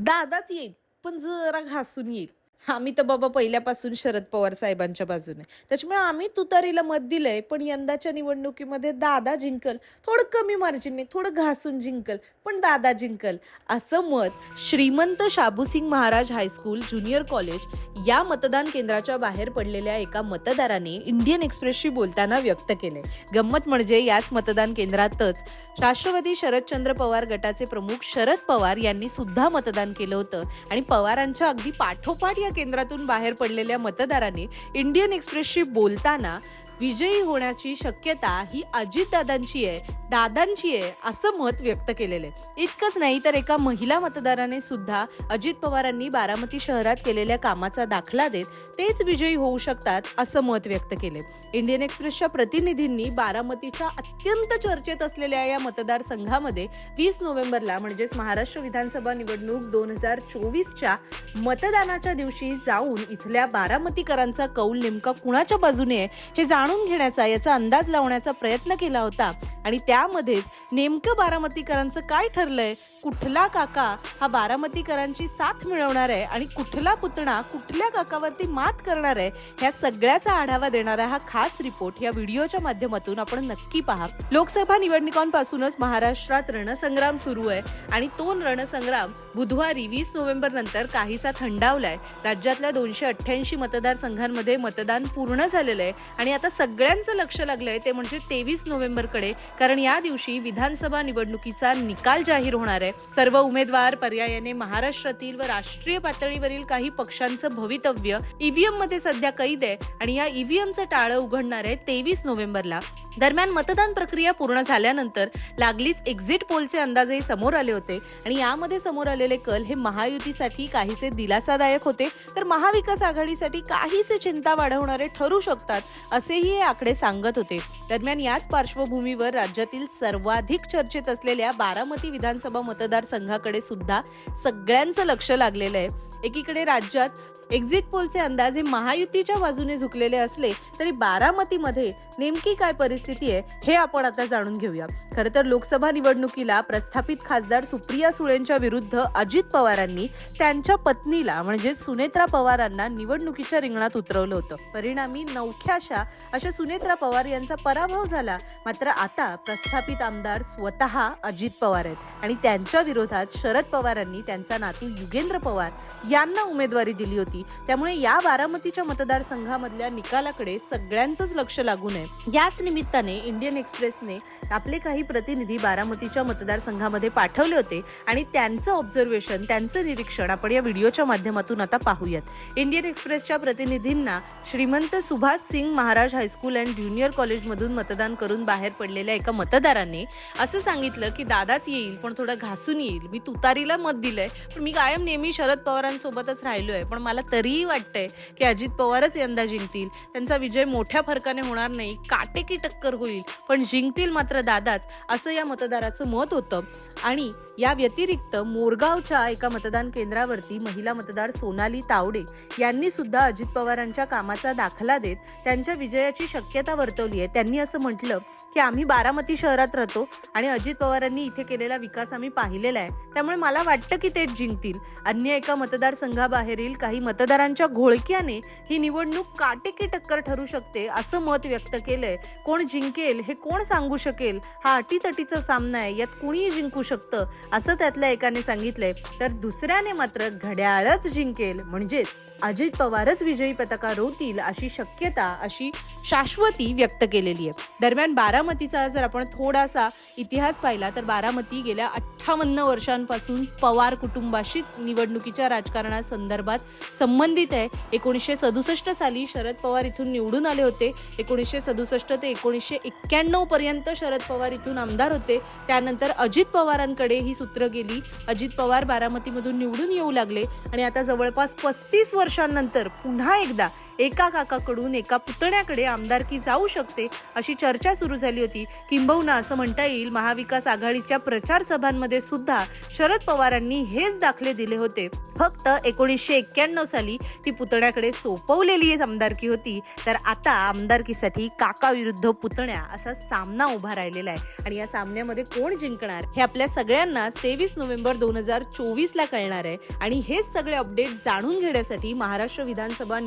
दादाच येईल पण जरा घासून येईल. आम्ही तर बाबा पहिल्यापासून शरद पवार साहेबांच्या बाजूने. त्याच्यामुळे आम्ही तुतारीला मत दिलंय पण यंदाच्या निवडणुकीमध्ये दादा जिंकल थोडं कमी मार्जिनने थोडं घासून जिंकल पण दादा जिंकल. असं मत Shrimant Shabusingh Maharaj high school junior college या मतदान केंद्राच्या बाहेर पडलेल्या एका मतदाराने इंडियन एक्सप्रेसशी बोलताना व्यक्त केले गंमत म्हणजे याच मतदान केंद्रातच राष्ट्रवादी शरदचंद्र पवार गटाचे प्रमुख शरद पवार यांनी सुद्धा मतदान केलं होतं. आणि पवारांच्या अगदी पाठोपाठ या केंद्रातून बाहेर पडलेल्या मतदारांनी इंडियन एक्सप्रेसशी बोलताना विजयी होण्याची शक्यता ही अजितदादांची आहे दादांची आहे असं मत व्यक्त केलेलं आहे. इतकंच नाही तर एका महिला मतदाराने सुद्धा अजित पवारांनी बारामती शहरात केलेल्या कामाचा दाखला देत तेच विजयी होऊ शकतात असं मत व्यक्त केले इंडियन एक्सप्रेसच्या प्रतिनिधींनी बारामतीच्या अत्यंत चर्चेत असलेल्या या मतदारसंघामध्ये वीस नोव्हेंबरला म्हणजेच महाराष्ट्र विधानसभा निवडणूक दोन हजार चोवीसच्या मतदानाच्या दिवशी जाऊन इथल्या बारामतीकरांचा कौल नेमका कुणाच्या बाजूने आहे हे जाणून घेण्याचा याचा अंदाज लावण्याचा प्रयत्न केला होता. आणि त्यामध्येच नेमकं बारामतीकरांचं काय ठरलंय कुठला काका हा बारामतीकरांची साथ मिळवणार आहे आणि कुठला पुतणा कुठल्या काकावरती मात करणार आहे ह्या सगळ्याचा आढावा देणारा हा खास रिपोर्ट या व्हिडिओच्या माध्यमातून आपण नक्की पहा. लोकसभा निवडणुकांपासूनच महाराष्ट्रात रणसंग्राम सुरू आहे आणि तो रणसंग्राम बुधवारी वीस नोव्हेंबर नंतर काहीसा थंडावलाय. राज्यातल्या दोनशे अठ्ठ्याऐंशी मतदारसंघांमध्ये मतदान पूर्ण झालेलं आहे आणि आता सगळ्यांचं लक्ष लागलंय ते म्हणजे तेवीस नोव्हेंबरकडे कारण या दिवशी विधानसभा निवडणुकीचा निकाल जाहीर होणार आहे. सर्व उमेदवार पर्यायाने महाराष्ट्रातील व राष्ट्रीय पातळीवरील काही पक्षांचं भवितव्य ईव्हीएममध्ये सध्या कैद आहे आणि या ईव्हीएमचं टाळं उघडणार आहे तेवीस नोव्हेंबरला. दरम्यान मतदान प्रक्रिया पूर्ण झाल्यानंतर लागलीच एक्झिट पोलचे अंदाजही समोर आले होते आणि यामध्ये समोर आलेले कल हे महायुतीसाठी काहीसे दिलासादायक होते. तर महाविकास आघाडीसाठी काहीसे चिंता वाढवणारे ठरू शकतात असेही हे आकडे सांगत होते. दरम्यान याच पार्श्वभूमीवर राज्यातील सर्वाधिक चर्चेत असलेल्या बारामती विधानसभा मत मतदारसंघाकडे सुद्धा सगळ्यांचं लक्ष लागलेलं आहे. एकीकडे राज्यात एक्झिट पोलचे अंदाज हे महायुतीच्या बाजूने झुकलेले असले तरी बारामतीमध्ये नेमकी काय परिस्थिती आहे हे आपण आता जाणून घेऊया. खरं तर लोकसभा निवडणुकीला प्रस्थापित खासदार सुप्रिया सुळेंच्या विरुद्ध अजित पवारांनी त्यांच्या पत्नीला म्हणजे सुनेत्रा पवारांना निवडणुकीच्या रिंगणात उतरवलं होतं. परिणामी नवख्याशा अशा सुनेत्रा पवार यांचा पराभव झाला. मात्र आता प्रस्थापित आमदार स्वतः अजित पवार आहेत आणि त्यांच्या विरोधात शरद पवारांनी त्यांचा नातू युगेंद्र पवार यांना उमेदवारी दिली होती. त्यामुळे या बारामतीच्या मतदारसंघामधल्या निकालाकडे सगळ्यांचंच लक्ष लागू नये याच निमित्ताने इंडियन एक्सप्रेसने आपले काही प्रतिनिधी बारामतीच्या मतदारसंघामध्ये पाठवले होते आणि त्यांचं ऑब्झर्वेशन त्यांचं निरीक्षण आपण या व्हिडिओच्या माध्यमातून आता पाहूयात. इंडियन एक्सप्रेसच्या प्रतिनिधींना Shrimant Subhash Singh Maharaj high school and junior कॉलेजमधून मतदान करून बाहेर पडलेल्या एका मतदाराने असं सांगितलं की दादाच येईल पण थोडं घासून येईल. मी तुतारीला मत दिलंय. पण मी कायम नेहमी शरद पवारांसोबतच राहिलो आहे पण मला तरीही वाटतंय की अजित पवारच यंदा जिंकतील. त्यांचा विजय मोठ्या फरकाने होणार नाही. काटेकी टक्कर होईल. पण जिंकतील मात्र दादाच असं या मतदाराचं मत होतं. आणि या व्यतिरिक्त मोरगावच्या एका मतदान केंद्रावरती महिला मतदार सोनाली तावडे यांनी सुद्धा अजित पवारांच्या कामाचा दाखला देत त्यांच्या विजयाची शक्यता वर्तवली आहे. त्यांनी असं म्हटलं की आम्ही बारामती शहरात राहतो आणि अजित पवारांनी इथे केलेला विकास आम्ही पाहिलेला आहे. त्यामुळे मला वाटतं की तेच जिंकतील. अन्य एका मतदारसंघाबाहेरील काही मतदारांच्या घोळक्याने ही निवडणूक काटेकी टक्कर ठरू शकते असं मत व्यक्त केलंय? कोण जिंकेल? हे कोण सांगू शकेल? हा अटीतटीचा सामना आहे. यात कुणीही जिंकू शकतं? असं त्यातल्या एकाने सांगितलंय. तर दुसऱ्याने मात्र घड्याळच जिंकेल. म्हणजेच अजित पवारच विजयी पताका रोवतील अशी शक्यता अशी शाश्वती व्यक्त केलेली आहे. दरम्यान बारामतीचा जर आपण थोडासा इतिहास पाहिला तर बारामती गेल्या अठ्ठावन्न वर्षांपासून पवार कुटुंबाशीच निवडणुकीच्या राजकारणासंदर्भात संबंधित आहे. एकोणीसशे सदुसष्ट साली शरद पवार इथून निवडून आले होते. एकोणीसशे सदुसष्ट ते एकोणीसशे एक्क्याण्णव पर्यंत शरद पवार इथून आमदार होते. त्यानंतर अजित पवारांकडे ही सूत्र गेली. अजित पवार बारामतीमधून निवडून येऊ लागले. आणि आता जवळपास पस्तीस वर्षांनंतर पुन्हा एकदा एका काकाकडून एका पुतण्याकडे आमदारकी जाऊ शकते अशी चर्चा सुरू झाली होती. किंबहुना असं म्हणता येईल महाविकास आघाडीच्या प्रचार सभांमध्ये सुद्धा शरद पवारांनी हेच दाखले दिले होते. फक्त एकोणीसशे एक्क्याण्णव साली ती पुतण्याकडे सोपवलेली आमदारकी होती. तर आता आमदारकीसाठी काका विरुद्ध पुतण्या असा सामना उभा राहिलेला आहे. आणि या सामन्यामध्ये कोण जिंकणार हे आपल्या सगळ्यांना तेवीस नोव्हेंबर दोन हजार चोवीस ला कळणार आहे. आणि हेच सगळे अपडेट जाणून घेण्यासाठी महाराष्ट्र विधानसभा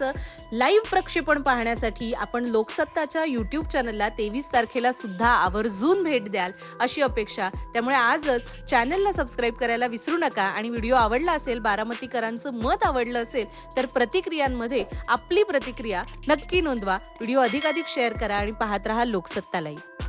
निवडणुकींचं लाईव्ह प्रक्षेपण पाहण्यासाठी आपण लोकसत्ताच्या युट्यूब चॅनलला तेवीस तारखेला सुद्धा आवर्जून भेट द्याल अशी अपेक्षा. त्यामुळे आजच चॅनलला सबस्क्राईब करायला विसरू नका आणि व्हिडिओ आवडला असेल बारामतीकरांचं मत आवडलं असेल तर प्रतिक्रियांमध्ये आपली प्रतिक्रिया नक्की नोंदवा. व्हिडिओ अधिकाधिक शेअर करा आणि पाहत रहा लोकसत्ता लाईव्ह